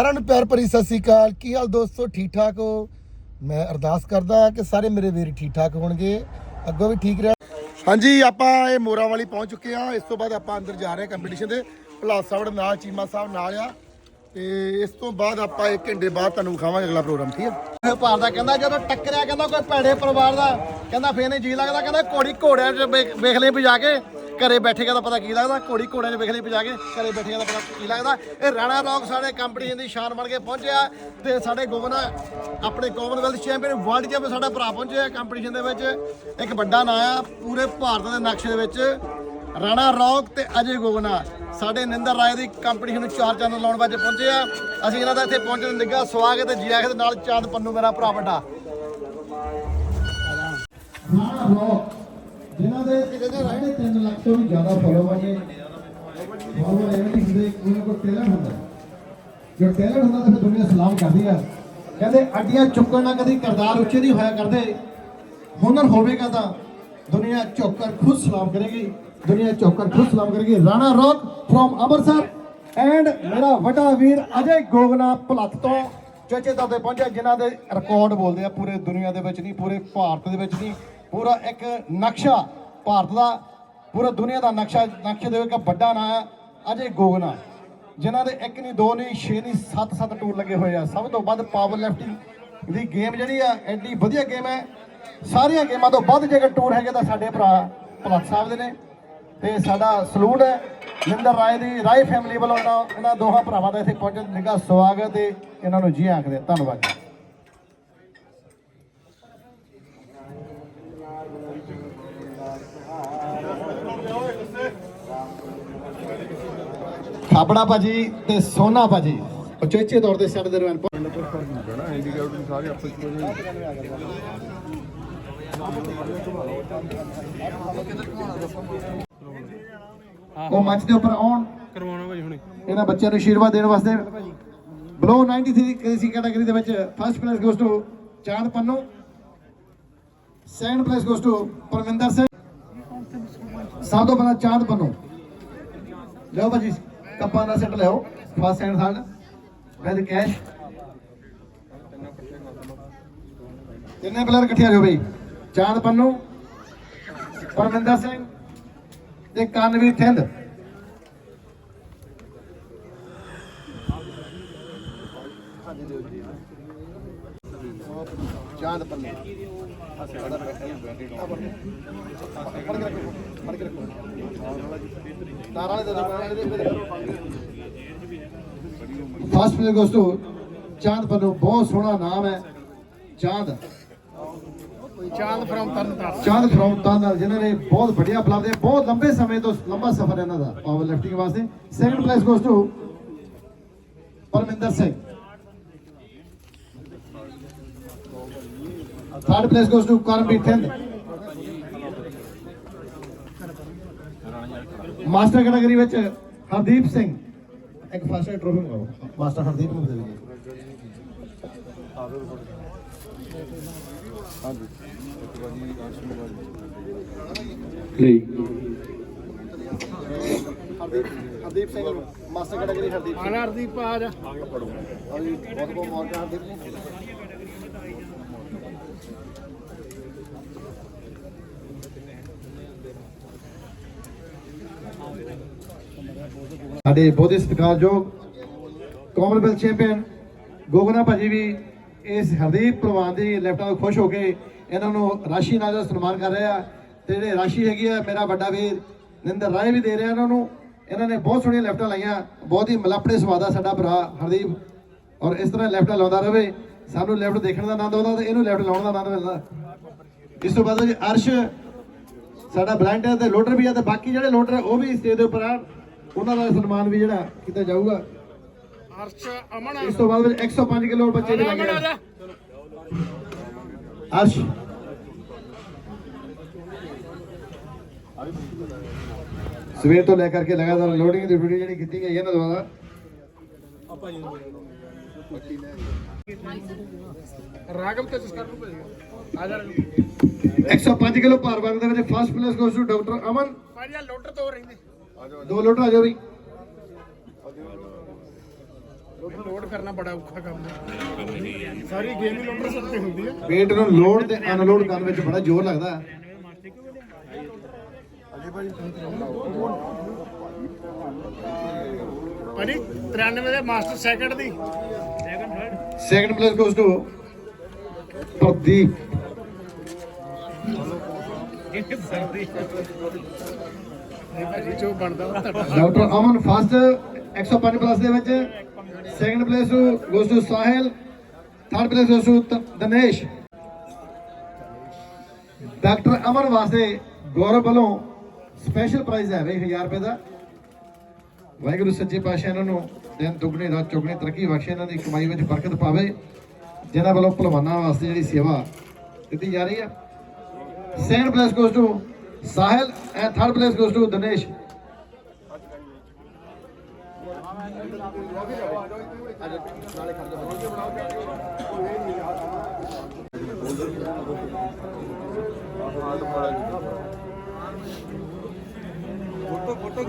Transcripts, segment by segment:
ਸਾਰਿਆਂ ਨੂੰ ਪਿਆਰ ਭਰੀ ਸਤਿ ਸ੍ਰੀ ਅਕਾਲ। ਕੀ ਹਾਲ ਦੋਸਤੋ? ਠੀਕ ਠਾਕ ਹੋ? ਮੈਂ ਅਰਦਾਸ ਕਰਦਾ ਕਿ ਸਾਰੇ ਮੇਰੇ ਵੀਰ ਠੀਕ ਠਾਕ ਹੋਣਗੇ। ਅੱਗੋਂ ਵੀ ਠੀਕ ਰਹਿ ਹਾਂਜੀ, ਆਪਾਂ ਇਹ ਮੋਰਾ ਵਾਲੀ ਪਹੁੰਚ ਚੁੱਕੇ ਆ ਇਸ ਤੋਂ ਬਾਅਦ ਆਪਾਂ ਅੰਦਰ ਜਾ ਰਹੇ ਕੰਪੀਟੀਸ਼ਨ ਦੇ ਭਲਾਸ ਸਾਹਿਬ ਨਾਲ ਚੀਮਾ ਸਾਹਿਬ ਨਾਲ ਆ। ਤੇ ਇਸ ਤੋਂ ਬਾਅਦ ਆਪਾਂ 1 ਘੰਟੇ ਬਾਅਦ ਤੁਹਾਨੂੰ ਵਿਖਾਵਾਂਗੇ ਅਗਲਾ ਪ੍ਰੋਗਰਾਮ, ਠੀਕ ਹੈ? ਭਾਰ ਦਾ ਕਹਿੰਦਾ, ਜਦੋਂ ਟੱਕਰਿਆ ਕਹਿੰਦਾ ਕੋਈ ਭੈੜੇ ਪਰਿਵਾਰ ਦਾ। ਕਹਿੰਦਾ ਫੇਰ ਨਹੀਂ ਜੀ ਲੱਗਦਾ, ਕਹਿੰਦਾ ਘੋੜੀ ਘੋੜਿਆਂ 'ਚ ਵੇਖ ਵੇਖ ਵੀ ਜਾ ਕੇ। ਘਰੇ ਬੈਠੇਗਾ ਦਾ ਪਤਾ ਕੀ ਲੱਗਦਾ, ਘੋੜੀ ਘੋੜਿਆਂ 'ਚ ਵੇਖ ਲਈ ਵੀ ਕੇ ਘਰੇ ਬੈਠੇ ਦਾ ਪਤਾ ਕੀ ਲੱਗਦਾ। ਇਹ ਰਾਣਾ ਰੌਕ ਸਾਡੇ ਕੰਪੀਟੀਸ਼ਨ ਦੀ ਸ਼ਾਨ ਬਣ ਕੇ ਪਹੁੰਚਿਆ ਤੇ ਸਾਡੇ ਗੋਗਨਾ ਆਪਣੇ ਕਾਮਨਵੈਲਥ ਚੈਂਪੀਅਨ ਵਰਲਡ ਚੈਂਪੀਅਨ ਸਾਡਾ ਭਰਾ ਪਹੁੰਚਿਆ ਕੰਪੀਟੀਸ਼ਨ ਦੇ ਵਿੱਚ। ਇੱਕ ਵੱਡਾ ਨਾਂ ਆ, ਪੂਰੇ ਭਾਰਤ ਦੇ ਨਕਸ਼ੇ ਦੇ ਵਿੱਚ। ਰਾਣਾ ਰੌਕ ਤੇ ਅਜੇ ਗੋਗਨਾ ਸਾਡੇ ਨਿੰਦਰ ਰਾਏ ਦੀ ਕੰਪੀਟੀਸ਼ਨ ਨੂੰ ਚਾਰ ਚੰਨ ਲਾਉਣ ਵਾਸਤੇ ਪਹੁੰਚੇ ਆ ਅਸੀਂ ਇਹਨਾਂ ਦਾ ਇੱਥੇ ਪਹੁੰਚਣ ਨਿੱਘਾ ਸਵਾਗਤ ਤੇ ਜੀ ਆਖਦੇ ਦੇ ਨਾਲ ਚਾਂਦ ਪੰਨੂ ਮੇਰਾ ਭਰਾ ਵੱਡਾ। ਰਾਣਾ ਰੌਕ ਜਿਨ੍ਹਾਂ ਦੇ 3.5 ਲੱਖ ਤੋਂ ਵੀ ਜ਼ਿਆਦਾ ਫੋਲੋਵਰ ਨੇ। ਫੋਲੋਵਰ ਐਵੇਂ ਨਹੀਂ ਹੁੰਦੇ ਉਹਨਾਂ ਕੋਲ ਟੈਲੈਂਟ ਹੁੰਦਾ। ਜੋ ਟੈਲੈਂਟ ਹੁੰਦਾ, ਤਾਂ ਫਿਰ ਦੁਨੀਆ ਸਲਾਮ ਕਰਦੀ ਆ। ਕਹਿੰਦੇ, ਅੱਡੀਆਂ ਚੁੱਕਣ ਨਾਲ ਕਦੀ ਕਰਦਾਰ ਉੱਚੇ ਨਹੀਂ ਹੋਇਆ ਕਰਦੇ। ਹੁਨਰ ਹੋਵੇਗਾ ਤਾਂ ਦੁਨੀਆ ਝੁੱਕਰ ਖੁਦ ਸਲਾਮ ਕਰੇਗੀ। ਦੁਨੀਆ ਝੁੱਕਰ ਖੁਦ ਸਲਾਮ ਕਰੇਗੀ। Rana Rock from Amritsar. And ਮੇਰਾ ਵੱਡਾ ਵੀਰ ਅਜੇ ਗੋਗਨਾ ਭਲੱਤ ਤੋਂ ਚੇਚੇ ਤੌਰ ਤੇ ਪਹੁੰਚਿਆ, ਜਿਨ੍ਹਾਂ ਦੇ ਰਿਕਾਰਡ ਬੋਲਦੇ ਆ, ਪੂਰੇ ਦੁਨੀਆ ਦੇ ਵਿੱਚ ਨਹੀਂ, ਪੂਰੇ ਭਾਰਤ ਦੇ ਵਿੱਚ ਨਹੀਂ। ਪੂਰਾ ਇੱਕ ਨਕਸ਼ਾ, ਭਾਰਤ ਦਾ ਪੂਰਾ ਦੁਨੀਆ ਦਾ ਨਕਸ਼ਾ, ਨਕਸ਼ੇ ਦੇ ਇੱਕ ਵੱਡਾ ਨਾਂ ਹੈ, ਅਜੇ ਗੋਗਨਾ ਜਿਨ੍ਹਾਂ ਦੇ ਇੱਕ ਨਹੀਂ ਦੋ ਨਹੀਂ ਛੇ ਨਹੀਂ ਸੱਤ ਸੱਤ ਟੂਰ ਲੱਗੇ ਹੋਏ ਆ। ਸਭ ਤੋਂ ਵੱਧ ਪਾਵਰ ਲਿਫਟਿੰਗ ਦੀ ਗੇਮ ਜਿਹੜੀ ਆ, ਐਡੀ ਵਧੀਆ ਗੇਮ ਹੈ। ਸਾਰੀਆਂ ਗੇਮਾਂ ਤੋਂ ਵੱਧ ਜੇਕਰ ਟੂਰ ਹੈਗੇ ਤਾਂ ਸਾਡੇ ਭਰਾ ਭਲੱਥ ਸਾਹਿਬ ਦੇ ਨੇ ਤੇ ਸਾਡਾ ਸਲੂਟ ਹੈ। ਨਿੰਦਰ ਰਾਏ ਦੀ, ਰਾਏ ਫੈਮਿਲੀ ਵੱਲੋਂ ਇਹਨਾਂ ਇਹਨਾਂ ਦੋਹਾਂ ਭਰਾਵਾਂ ਦਾ ਇੱਥੇ ਪਹੁੰਚਣ ਦਾ ਨਿੱਘਾ ਸਵਾਗਤ ਹੈ ਇਹਨਾਂ ਨੂੰ ਜੀ ਆਖਦੇ ਹਾਂ। ਧੰਨਵਾਦ ਖਾਬੜਾ ਭਾਜੀ ਤੇ ਸੋਨਾ ਭਾਜੀ। ਉਚੇਚੇ ਤੌਰ ਤੇ ਸਾਡੇ ਦਰਮਿਆਨ ਉਹ ਮੰਚ ਦੇ ਉੱਪਰ ਆਉਣ। ਕਰਵਾਉਣਾ ਭਾਈ ਹੁਣੇ। ਇਹਨਾਂ ਬੱਚਿਆਂ ਨੂੰ ਆਸ਼ੀਰਵਾਦ ਦੇਣ ਵਾਸਤੇ। ਬਲੋ 93 ਕੇਸੀ ਕੈਟਾਗਰੀ ਦੇ ਵਿੱਚ first place goes to Chand Pannu. Second place goes to Parminder Singh. ਸਭ ਤੋਂ ਪਹਿਲਾਂ ਚਾਂਦ ਪੰਨੂ। ਲਓ ਭਾਜੀ, ਕੱਪਾਂ ਦਾ ਸੈੱਟ ਲਿਓ first and third with cash ਤਿੰਨੇ ਪਲੇਅਰ ਇਕੱਠੇ ਆ ਜਾਓ ਬਈ ਚਾਂਦ ਪੰਨੂ, ਪਰਮਿੰਦਰ ਸਿੰਘ ਤੇ ਕਨਵੀਰ ਥਿੰਦ ਚਾਂਦ ਪੰਨੇ ਤਾਰਾਂ ਦੇ first player to Chand Pannu ਬਹੁਤ ਸੋਹਣਾ ਨਾਮ ਹੈ ਚਾਂਦ ਚਾਂਦ ਫਰਮ ਤਰਨਤਾਰਨ ਚਾਂਦ ਫਰੋਮ ਤਾਨਲ ਜਿਨ੍ਹਾਂ ਨੇ ਬਹੁਤ ਵਧੀਆ ਬਲਬ ਦੇ ਬਹੁਤ ਲੰਬੇ ਸਮੇਂ ਤੋਂ ਲੰਬਾ ਸਫ਼ਰ ਇਹਨਾਂ ਦਾ ਪਾਵਰ ਲਿਫਟਿੰਗ ਵਾਸਤੇ। Second place goes to Parminder Singh. Third place goes to Karamjit Singh master category ਵਿੱਚ ਹਰਦੀਪ ਸਿੰਘ। ਇੱਕ ਫਸਟ ਟਰੋਫੀ ਮੰਗਾਓ। ਮਾਸਟਰ ਹਰਦੀਪ ਨੂੰ ਦੇ ਦਿਓ। ਹਰਦੀਪ ਸਿੰਘ ਨੂੰ ਮਾਸਟਰ ਕੈਟਾਗਰੀ ਹਰਦੀਪ ਸਿੰਘ ਦੀ ਪਾਜ ਹਾਂਜੀ ਬਹੁਤ ਬਹੁਤ ਮੁਬਾਰਕਾਂ ਹਰਦੀਪ ਜੀ ਸਾਡੇ ਬਹੁਤ ਹੀ ਸਤਿਕਾਰਯੋਗ ਕਾਮਨਵੈਲਥ ਚੈਂਪੀਅਨ ਗੋਗਨਾ ਭਾਜੀ ਵੀ ਇਸ ਹਰਦੀਪ ਪ੍ਰਵਾਨ ਦੀ ਲੈਫਟਾਂ ਤੋਂ ਖੁਸ਼ ਹੋ ਕੇ ਇਹਨਾਂ ਨੂੰ ਰਾਸ਼ੀ ਨਾਲ ਦਾ ਸਨਮਾਨ ਕਰ ਰਹੇ ਆ ਤੇ ਜਿਹੜੇ ਰਾਸ਼ੀ ਹੈਗੀ ਆ, ਮੇਰਾ ਵੱਡਾ ਵੀਰ ਨਿੰਦਰ ਰਾਏ ਵੀ ਦੇ ਰਿਹਾ ਇਹਨਾਂ ਨੂੰ। ਇਹਨਾਂ ਨੇ ਬਹੁਤ ਸੋਹਣੀਆਂ ਲੈਫਟਾਂ ਲਾਈਆਂ, ਬਹੁਤ ਹੀ ਮਲਾਪੜੇ ਸਵਾਦ ਆ ਸਾਡਾ ਭਰਾ ਹਰਦੀਪ ਔਰ ਇਸ ਤਰ੍ਹਾਂ ਲੈਫਟਾਂ ਲਾਉਂਦਾ ਰਹੇ। ਸਾਨੂੰ ਲੈਫਟ ਦੇਖਣ ਦਾ ਆਨੰਦ ਆਉਂਦਾ ਤੇ ਇਹਨੂੰ ਲੈਫਟ ਲਾਉਣ ਦਾ ਆਨੰਦ ਮਿਲਦਾ। ਇਸ ਤੋਂ ਬਾਅਦ ਜੀ ਅਰਸ਼, ਸਾਡਾ ਬਲੈਂਡ ਤੇ ਲੋਡਰ ਵੀ ਆ ਤੇ ਬਾਕੀ ਜਿਹੜੇ ਲੋਡਰ ਉਹ ਵੀ ਸਟੇਜ ਦੇ ਉੱਪਰ ਆ। ਉਹਨਾਂ ਦਾ ਸਨਮਾਨ ਵੀ ਜਿਹੜਾ ਕੀਤਾ ਜਾਊਗਾ। ਅਰਸ਼ ਅਮਨ ਇਸ ਤੋਂ ਬਾਅਦ ਵਿੱਚ 105 ਕਿਲੋ ਬੱਚੇ ਵੀ ਲੱਗੇ। ਜਾ। ਅਰਸ਼। ਸਵੇਰ ਤੋਂ ਲੈ ਕਰਕੇ ਲਗਾਤਾਰ ਲੋਡਿੰਗ ਦੀ ਡਿਊਟੀ ਜਿਹੜੀ ਕੀਤੀ ਗਈ ਹੈ ਨਾ ਦੁਆਰਾ। ਰਾਗਮ ਤੇ ਜਿਸ ਕਰ ਨੂੰ ਭੇਜਿਆ ਆ ਜਾ 105 ਕਿਲੋ ਭਾਰ ਵਰਗ ਦੇ ਵਿੱਚ first place goes to doctor Aman. ਭਾਜੀ ਆ ਲੋਟਰ ਤੋਂ ਰਹਿੰਦੇ। ਦੋ ਲੋਟਰ ਆ ਜਾਓ ਵੀ ਲੋਡ ਕਰਨਾ ਬੜਾ ਔਖਾ ਕੰਮ ਹੈ। ਸਾਰੀ ਗੇਮ ਹੀ ਲੋਡਰ ਸਭ ਤੇ ਹੁੰਦੀ ਹੈ। Weight ਨੂੰ ਲੋਡ ਤੇ ਅਨਲੋਡ ਕਰਨ ਵਿੱਚ ਬੜਾ ਜ਼ੋਰ ਲੱਗਦਾ। ਹੈ ਭਾਜੀ 93 ਦੇ master second the. Second place goes to Pradeep. ਇਹ ਭਾਜੀ ਜੋ ਬਣਦਾ ਉਹ ਤੁਹਾਡਾ ਡਾਕਟਰ ਅਮਨ ਫਸਟ 105 ਪਲੱਸ ਦੇ ਵਿੱਚ। Second place to goes to Sahil third place goes to Dinesh doctor Aman ਵਾਸਤੇ ਗੌਰਵ ਵੱਲੋਂ ਸਪੈਸ਼ਲ ਪ੍ਰਾਈਜ਼ ਹੈ 1000 ਰੁਪਏ ਦਾ। ਵਾਹਿਗੁਰੂ ਸੱਚੇ ਪਾਤਸ਼ਾਹ ਇਹਨਾਂ ਨੂੰ ਦਿਨ ਦੁੱਗਣੀ, ਰਾਤ ਚੌਗਣੀ ਤਰੱਕੀ ਬਖਸ਼ੇ, ਇਹਨਾਂ ਦੀ ਕਮਾਈ ਵਿੱਚ ਬਰਕਤ ਪਾਵੇ। ਜਿਨ੍ਹਾਂ ਵੱਲੋਂ ਭਲਵਾਨਾਂ ਵਾਸਤੇ ਜਿਹੜੀ ਸੇਵਾ ਦਿੱਤੀ ਜਾ ਰਹੀ ਹੈ। Second place goes to Sahil and third place goes to Dinesh photo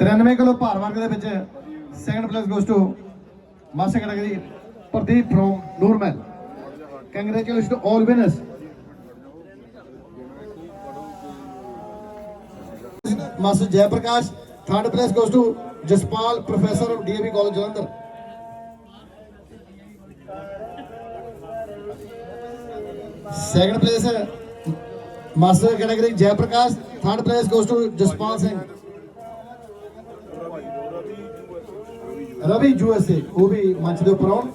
93 kilo ਭਾਰ ਵਰਗ ਦੇ ਵਿੱਚ second place goes to master category Pradeep from Nurmahal congratulation to all winners master Jai Prakash third place goes to Jaspal professor of DAV college Jalandhar second place master category Jai Prakash third place goes to Jaspal Singh Ravi USA ਉਹ ਵੀ ਮੰਚ ਦੇ ਉੱਪਰ ਆਉਣ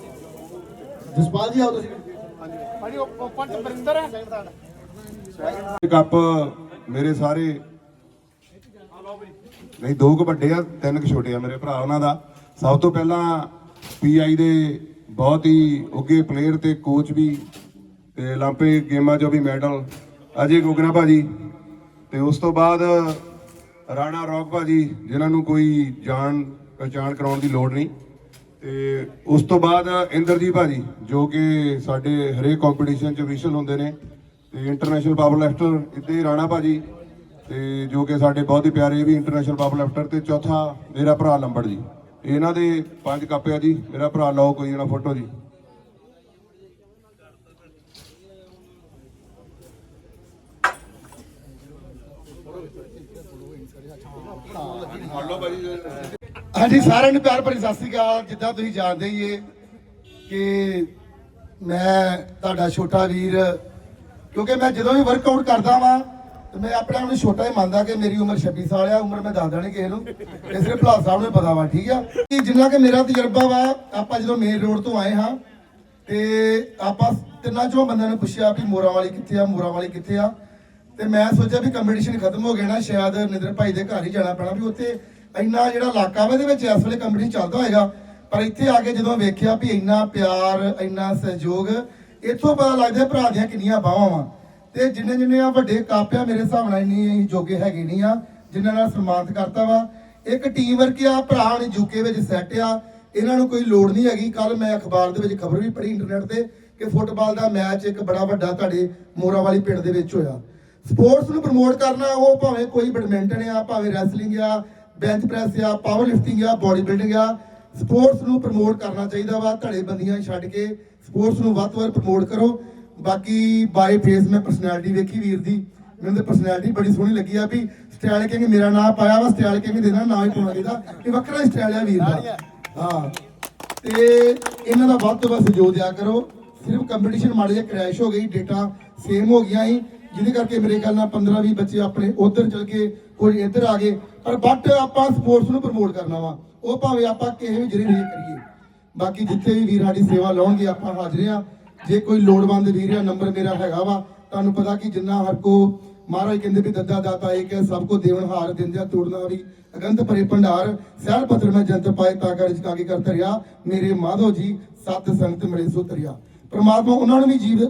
ਜਸਪਾਲ ਜੀ ਆਓ ਤੁਸੀਂ ਭਾਜੀ ਓਪਨ ਚ ਬਰਿੰਦਰ ਹੈ। ਕੱਪ ਮੇਰੇ ਸਾਰੇ। ਨਹੀਂ, ਦੋ ਕੁ ਵੱਡੇ ਆ, ਤਿੰਨ ਕੁ ਛੋਟੇ ਆ ਮੇਰੇ ਭਰਾ ਉਹਨਾਂ ਦਾ। ਸਭ ਤੋਂ ਪਹਿਲਾਂ ਪੀਆਈ ਦੇ ਬਹੁਤ ਹੀ ਉੱਗੇ ਪਲੇਅਰ ਤੇ ਕੋਚ ਵੀ ਤੇ ਲਾਂਪੇ ਗੇਮਾਂ 'ਚੋਂ ਵੀ ਮੈਡਲ ਅਜੇ ਗੋਗਨਾ ਭਾਜੀ। ਤੇ ਉਸ ਤੋਂ ਬਾਅਦ ਰਾਣਾ ਰੌਕ ਭਾਜੀ, ਜਿਨ੍ਹਾਂ ਨੂੰ ਕੋਈ ਜਾਣ ਪਛਾਣ ਕਰਾਉਣ ਦੀ ਲੋੜ ਨਹੀਂ। ਤੇ ਉਸ ਤੋਂ ਬਾਅਦ ਇੰਦਰਜੀਤ ਭਾਜੀ, ਜੋ ਕਿ ਸਾਡੇ ਹਰੇਕ ਕੰਪੀਟੀਸ਼ਨ 'ਚ ਵਿਸ਼ਲ ਹੁੰਦੇ ਨੇ, ਤੇ ਇੰਟਰਨੈਸ਼ਨਲ ਪਾਵਰ ਲਿਫਟਰ ਇੱਥੇ ਰਾਣਾ ਭਾਜੀ, ਤੇ ਜੋ ਕਿ ਸਾਡੇ ਬਹੁਤ ਹੀ ਪਿਆਰੇ ਵੀ ਇੰਟਰਨੈਸ਼ਨਲ ਪਾਵਰ ਲਿਫਟਰ ਤੇ ਚੌਥਾ ਮੇਰਾ ਭਰਾ ਲੰਬੜ ਜੀ। ਇਹਨਾਂ ਦੇ ਪੰਜ ਕੱਪ ਆ ਜੀ, ਮੇਰਾ ਭਰਾ ਲਓ ਕੋਈ ਜਣਾ ਫੋਟੋ ਜੀ। ਹਾਂਜੀ, ਸਾਰਿਆਂ ਨੂੰ ਪਿਆਰ ਭਰੀ ਸਤਿ ਸ੍ਰੀ ਅਕਾਲ। ਜਿੱਦਾਂ ਤੁਸੀਂ ਜਾਣਦੇ ਹੀ ਏ ਕਿ ਮੈਂ ਤੁਹਾਡਾ ਛੋਟਾ ਵੀਰ, ਕਿਉਂਕਿ ਮੈਂ ਜਦੋਂ ਵੀ ਵਰਕਆਊਟ ਕਰਦਾ ਵਾਂ, ਤੇ ਮੈਂ ਆਪਣੇ ਆਪ ਨੂੰ ਛੋਟਾ ਹੀ ਮੰਨਦਾ ਕਿ ਮੇਰੀ ਉਮਰ 26 ਸਾਲ ਆ, ਉਮਰ ਮੈਂ ਦੱਸਦਾ ਨਹੀਂ ਕਿਸੇ ਨੂੰ। ਇਸ ਲਈ ਭਲਾ ਸਾਹਿਬ ਨੂੰ ਪਤਾ ਵਾ, ਠੀਕ ਆ? ਕਿ ਜਿੰਨਾ ਕਿ ਮੇਰਾ ਤਜਰਬਾ ਵਾ, ਆਪਾਂ ਜਦੋਂ ਮੇਨ ਰੋਡ ਤੋਂ ਆਏ ਹਾਂ, ਤੇ ਆਪਾਂ ਤਿੰਨਾਂ ਚੋਂ ਬੰਦਿਆਂ ਨੂੰ ਪੁੱਛਿਆ ਵੀ ਮੋਰਾਂ ਵਾਲੀ ਕਿੱਥੇ ਆ, ਮੋਰਾਂ ਵਾਲੀ ਕਿੱਥੇ ਆ? ਤੇ ਮੈਂ ਸੋਚਿਆ ਵੀ ਕੰਪੀਟੀਸ਼ਨ ਖਤਮ ਹੋ ਗਿਆ ਨਾ, ਸ਼ਾਇਦ ਨਿੰਦਰ ਭਾਈ ਦੇ ਘਰ ਹੀ ਜਾਣਾ ਪੈਣਾ, ਵੀ ਉੱਥੇ ਇੰਨਾ ਜਿਹੜਾ ਇਲਾਕਾ ਵਾ ਇਹਦੇ ਵਿੱਚ ਇਸ ਵੇਲੇ ਕੰਪਨੀ ਚੱਲਦਾ ਹੋਏਗਾ। ਪਰ ਇੱਥੇ ਆ ਕੇ ਜਦੋਂ ਵੇਖਿਆ ਵੀ ਇੰਨਾ ਪਿਆਰ, ਇੰਨਾ ਸਹਿਯੋਗ, ਇੱਥੋਂ ਪਤਾ ਲੱਗਦਾ ਭਰਾ ਦੀਆਂ ਕਿੰਨੀਆਂ ਬਾਹਾਂ ਵਾ। ਤੇ ਜਿੰਨੇ ਜਿੰਨੇ ਆ ਵੱਡੇ ਕਾਪਿਆ ਮੇਰੇ ਹਿਸਾਬ ਨਾਲ ਇੰਨੀ ਅਸੀਂ ਜੋਗੇ ਹੈਗੇ ਨਹੀਂ ਆ, ਜਿਨ੍ਹਾਂ ਨਾਲ ਸਨਮਾਨਿਤ ਕਰਤਾ ਵਾ। ਇੱਕ ਟੀਮ ਵਰਕ ਆ, ਭਰਾ ਨੇ ਯੂਕੇ ਵਿੱਚ ਸੈੱਟ ਆ। ਇਹਨਾਂ ਨੂੰ ਕੋਈ ਲੋੜ ਨਹੀਂ ਹੈਗੀ। ਕੱਲ ਮੈਂ ਅਖਬਾਰ ਦੇ ਵਿੱਚ ਖਬਰ ਵੀ ਪੜ੍ਹੀ ਇੰਟਰਨੈਟ ਤੇ ਕਿ ਫੁੱਟਬਾਲ ਦਾ ਮੈਚ ਇੱਕ ਬੜਾ ਵੱਡਾ ਤੁਹਾਡੇ ਮੋਰਾ ਵਾਲੀ ਪਿੰਡ ਦੇ ਵਿੱਚ ਹੋਇਆ। ਸਪੋਰਟਸ ਨੂੰ ਪ੍ਰਮੋਟ ਕਰਨਾ, ਉਹ ਭਾਵੇਂ ਕੋਈ ਬੈਡਮਿੰਟਨ ਆ, ਭਾਵੇਂ ਰੈਸਲਿੰਗ ਆ ਬੈਂਚ ਪ੍ਰੈਸ ਆ ਪਾਵਰ ਲਿਫਟਿੰਗ ਆ ਬਾਡੀ ਬਿਲਡਿੰਗ ਆ ਸਪੋਰਟਸ ਨੂੰ ਪ੍ਰਮੋਟ ਕਰਨਾ ਚਾਹੀਦਾ ਵਾ ਧੜੇ ਬੰਦੀਆਂ ਛੱਡ ਕੇ ਸਪੋਰਟਸ ਨੂੰ ਵੱਧ ਤੋਂ ਵੱਧ ਪ੍ਰਮੋਟ ਕਰੋ। ਬਾਕੀ ਬਾਈ ਫੇਸ ਮੈਂ ਪਰਸਨੈਲਿਟੀ ਵੇਖੀ ਵੀਰ ਦੀ ਮੈਨੂੰ ਤੇ ਪਰਸਨੈਲਿਟੀ ਬੜੀ ਸੋਹਣੀ ਲੱਗੀ ਆ ਵੀ ਸਟਾਈਲ ਕਿੰਗ ਮੇਰਾ ਨਾਮ ਪਾਇਆ ਵਾ ਸਟਾਈਲ ਕਿੰਗ ਦੇਣਾ ਨਾ ਹੀ ਪਾਉਣਾ ਚਾਹੀਦਾ। ਇਹ ਵੱਖਰਾ ਸਟਾਈਲ ਆ ਵੀਰ ਦਾ। ਹਾਂ। ਤੇ ਇਹਨਾਂ ਦਾ ਵੱਧ ਤੋਂ ਵੱਧ ਸਹਿਯੋਗ ਦਿਆ ਕਰੋ। ਸਿਰਫ ਕੰਪੀਟੀਸ਼ਨ ਮਾੜੇ ਜਿਹਾ ਕ੍ਰੈਸ਼ ਹੋ ਗਈ ਡੇਟਾ ਸੇਮ ਹੋ ਗਿਆ ਸੀ ਜਿਹਦੇ ਕਰਕੇ ਮੇਰੇ ਖਿਆਲ ਨਾਲ 15 20 ਬੱਚੇ ਆਪਣੇ ਉਧਰ ਚਲ ਗਏ ਕੋਈ ਇੱਧਰ ਆ ਗਏ। ਪਰ ਬਟ ਆਪਾਂ ਸਪੋਰਟਸ ਨੂੰ ਪ੍ਰਮੋਟ ਕਰਨਾ ਵਾ। ਉਹ ਭਾਵੇਂ ਆਪਾਂ ਕਿਸੇ ਵੀ ਜਰੀਏ ਨਹੀਂ ਕਰੀਏ। ਬਾਕੀ ਜਿੱਥੇ ਵੀ ਵੀਰ ਸਾਡੀ ਸੇਵਾ ਲਾਉਣਗੇ, ਆਪਾਂ ਹਾਜ਼ਰ ਆ ਜੇ ਕੋਈ ਲੋੜਵੰਦ ਵੀਰ ਆ ਨੰਬਰ ਮੇਰਾ ਹੈਗਾ ਵਾ। ਤੁਹਾਨੂੰ ਪਤਾ ਕਿ ਜਿੰਨਾ ਹਰ ਕੋ ਮਹਾਰਾਜ ਕਹਿੰਦੇ ਵੀ ਦੱਦਾ ਦਾਤਾ ਏਕ ਹੈ, ਸਭ ਕੋ ਦੇਵਨ ਹਾਰ, ਦਿੰਦਿਆ ਤੋੜਨਾ ਵੀ। ਅਗੰਤ ਭਰੇ ਭੰਡਾਰ ਸਹਿਲ ਪੱਤਰ ਮੈਂ ਜੰਤ ਪਾਏ ਤਾਂ ਕਰ ਕਾਗੇ ਕਰ ਧਰਿਆ। ਮੇਰੇ ਮਾਧੋ ਜੀ, ਸਤ ਸੰਗਤ ਮਿਲੇ ਸੋ ਧਰਿਆ। ਪ੍ਰਮਾਤਮਾ ਉਹਨਾਂ ਨੂੰ ਵੀ ਜੀਵ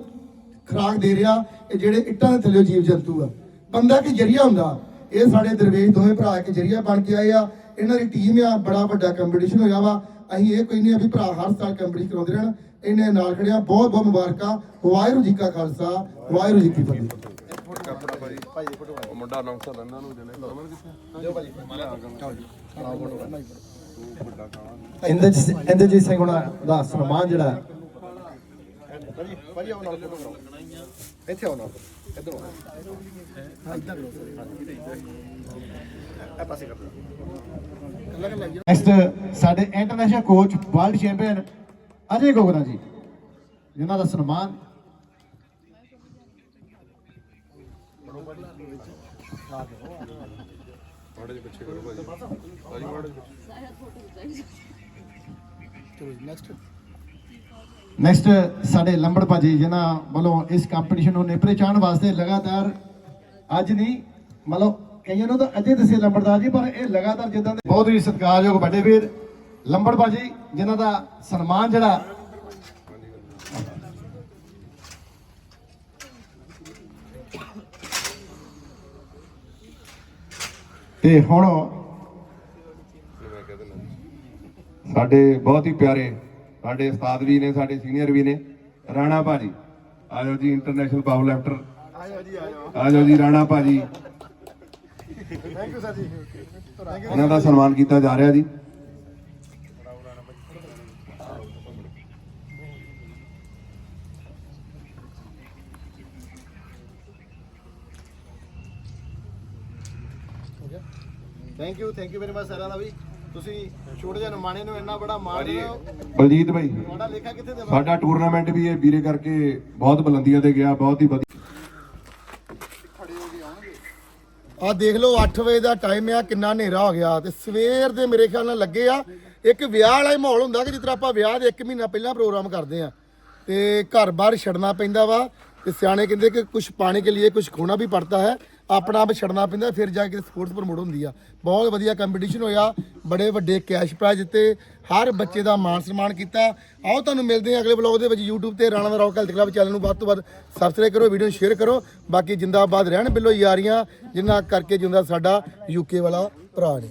ਖਰਾਕ ਦੇ ਰਿਹਾ ਇਹ ਜਿਹੜੇ ਇੱਟਾਂ ਦੇ ਥੱਲੇ ਜੀਵ ਜੰਤੂ ਆ। ਬੰਦਾ ਕਿ ਜਰੀਆ ਹੁੰਦਾ? ਇਹ ਸਾਡੇ ਦਰਵੇਸ਼ ਦੋਵੇਂ ਭਰਾ ਇੱਕ ਜਰੀਆ ਬਣ ਕੇ ਆਏ ਆ। ਇਹਨਾਂ ਦੀ ਟੀਮ ਆ ਬੜਾ ਵੱਡਾ ਕੰਪੀਟੀਸ਼ਨ ਹੋਇਆ ਵਾ। ਅਸੀਂ ਇਹ ਕਹਿੰਦੇ ਆ ਵੀ ਭਰਾ ਹਰ ਸਾਲ ਕੰਪੀਟੀਸ਼ਨ ਕਰਾਉਂਦੇ ਰਹਿਣ। ਇਹਨੇ ਨਾਲ ਖੜਿਆ। ਬਹੁਤ ਬਹੁਤ ਮੁਬਾਰਕਾਂ। ਵਾਹਿਗੁਰੂ ਜੀ ਕਾ ਖਾਲਸਾ। ਵਾਹਿਗੁਰੂ ਜੀ ਕੀ ਫਤਿਹ। ਮੁੰਡਾ ਅਨਾਉਂਸਰ ਇਹਨਾਂ ਨੂੰ ਜਿਹਨੇ ਕਰਮਨ ਕਿੱਥੇ ਦਿਓ ਭਾਜੀ ਇੰਦਰਜੀਤ ਇੰਦਰਜੀਤ ਸਿੰਘ ਉਹਨਾਂ ਦਾ ਸਨਮਾਨ ਜਿਹੜਾ ਹੈ, ਭਾਜੀ ਭਾਜੀ ਆਓ ਨਾਲ ਫੋਟੋ ਕਰਾਓ ਇੱਥੇ ਨਾਲ ਇੱਧਰ ਹਾਂ ਇੱਧਰ ਕਰੋ ਇਹ ਪਾਸੇ ਕਰ ਕੱਲਾ ਕੱਲਾ ਨੈਕਸਟ ਸਾਡੇ international coach world champion Ajay Gogra ji. ਜਿਨ੍ਹਾਂ ਦਾ ਸਨਮਾਨ ਮਾੜੇ ਜਿਹੇ ਪਿੱਛੇ ਕਰੋ ਭਾਜੀ। ਭਾਜੀ ਮਾੜੇ ਜਿਹੇ। ਚਲੋ ਨੈਕਸਟ ਨੈਕਸਟ ਸਾਡੇ ਲੰਬੜ ਭਾਜੀ, ਜਿਨ੍ਹਾਂ ਵੱਲੋਂ ਇਸ ਕੰਪੀਟੀਸ਼ਨ ਨੂੰ ਨੇਪਰੇ ਚਾਣ ਵਾਸਤੇ ਲਗਾਤਾਰ ਅੱਜ ਨਹੀਂ, ਮਤਲਬ ਕਈਆਂ ਨੂੰ ਤਾਂ ਅਜੇ ਦੱਸੇ ਲੰਬੜਦਾਰ ਜੀ, ਪਰ ਇਹ ਲਗਾਤਾਰ ਜਿੱਦਾਂ ਦੇ ਬਹੁਤ ਹੀ ਸਤਿਕਾਰਯੋਗ ਵੱਡੇ ਵੀਰ, ਲੰਬੜ ਭਾਜੀ, ਜਿਨ੍ਹਾਂ ਦਾ ਸਨਮਾਨ ਜਿਹੜਾ ਤੇ ਹੁਣ ਸਾਡੇ ਬਹੁਤ ਹੀ ਪਿਆਰੇ ਸਾਡੇ ਉਸਤਾਦ ਵੀ ਨੇ ਸਾਡੇ ਸੀਨੀਅਰ ਵੀ ਨੇ। ਰਾਣਾ ਭਾਜੀ ਆਜੋ ਜੀ ਇੰਟਰਨੈਸ਼ਨਲ ਪਾਵਰ ਲੈਫਟਰ ਆਇਓ ਜੀ ਆਇਓ। ਆਜੋ ਜੀ ਰਾਣਾ ਭਾਜੀ। ਥੈਂਕ ਯੂ ਸਰ ਜੀ। ਇਹਨਾਂ ਦਾ ਸਨਮਾਨ ਕੀਤਾ ਜਾ ਰਿਹਾ ਜੀ। Thank you thank you very much ਸਾਰਿਆਂ ਦਾ ਵੀ ਤੁਸੀਂ ਛੋਟੇ ਜਿਹੇ ਨਮਾਣੇ ਨੂੰ ਇੰਨਾ ਬੜਾ ਮਾਣ ਰਹੇ ਹੋ ਬਲਜੀਤ ਭਾਈ ਤੁਹਾਡਾ ਲੇਖਾ ਕਿੱਥੇ ਦੇਵਾਂ ਸਾਡਾ ਟੂਰਨਾਮੈਂਟ ਵੀ ਇਹ ਵੀਰੇ ਕਰਕੇ ਬਹੁਤ ਬੁਲੰਦੀਆਂ ਤੇ ਗਿਆ ਬਹੁਤ ਹੀ ਵਧੀਆ। ਆ ਦੇਖ ਲਓ 8 ਵਜੇ ਦਾ ਟਾਈਮ ਆ ਕਿੰਨਾ ਹਨੇਰਾ ਹੋ ਗਿਆ। ਤੇ ਸਵੇਰ ਦੇ ਮੇਰੇ ਖਿਆਲ ਨਾਲ ਲੱਗੇ ਆ ਇੱਕ ਵਿਆਹ ਵਾਲਾ ਹੀ ਮਾਹੌਲ ਹੁੰਦਾ ਕਿ ਜਿਸ ਤਰ੍ਹਾਂ ਆਪਾਂ ਵਿਆਹ ਦੇ 1 ਮਹੀਨਾ ਪਹਿਲਾਂ ਪ੍ਰੋਗਰਾਮ ਕਰਦੇ ਆ। ਤੇ ਘਰ ਬਾਹਰ ਛੱਡਣਾ ਪੈਂਦਾ ਵਾ ਤੇ ਸਿਆਣੇ ਕਹਿੰਦੇ ਕਿ ਕੁਝ ਪਾਣੇ ਕੇ ਲਈ ਕੁਝ ਖੋਣਾ ਵੀ ਪੜਤਾ ਹੈ। ਆਪਣਾ ਆਪ ਛੱਡਣਾ ਪੈਂਦਾ ਫਿਰ ਜਾ ਕੇ ਸਪੋਰਟਸ ਪ੍ਰਮੋਟ ਹੁੰਦੀ ਆ। ਬਹੁਤ ਵਧੀਆ ਕੰਪੀਟੀਸ਼ਨ ਹੋਇਆ ਬੜੇ ਵੱਡੇ ਕੈਸ਼ ਪ੍ਰਾਈਜ਼ ਦਿੱਤੇ ਹਰ ਬੱਚੇ ਦਾ ਮਾਣ ਸਨਮਾਨ ਕੀਤਾ। ਆਓ ਤੁਹਾਨੂੰ ਮਿਲਦੇ ਹਾਂ ਅਗਲੇ ਵਲੌਗ ਦੇ ਵਿੱਚ YouTube ਤੇ ਰਾਣਾ ਦਾ ਰੌਕ ਹੈਲਥ ਕਲੱਬ ਚੈਨਲ ਨੂੰ। ਵੱਧ ਤੋਂ ਵੱਧ ਸਬਸਕ੍ਰਾਈਬ ਕਰੋ ਵੀਡੀਓ ਨੂੰ ਸ਼ੇਅਰ ਕਰੋ। ਬਾਕੀ ਜਿੰਦਾਬਾਦ ਰਹਿਣ ਬਿੱਲੋ ਯਾਰੀਆਂ ਜਿੰਨਾ ਕਰਕੇ ਜਿੰਦਾ ਸਾਡਾ ਯੂਕੇ ਵਾਲਾ ਭਰਾ ਨੇ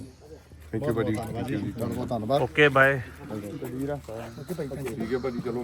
ਥੈਂਕ ਯੂ ਭਾਜੀ ਬਹੁਤ ਧੰਨਵਾਦ। ਓਕੇ ਬਾਏ ਠੀਕ ਹੈ ਭਾਜੀ ਚਲੋ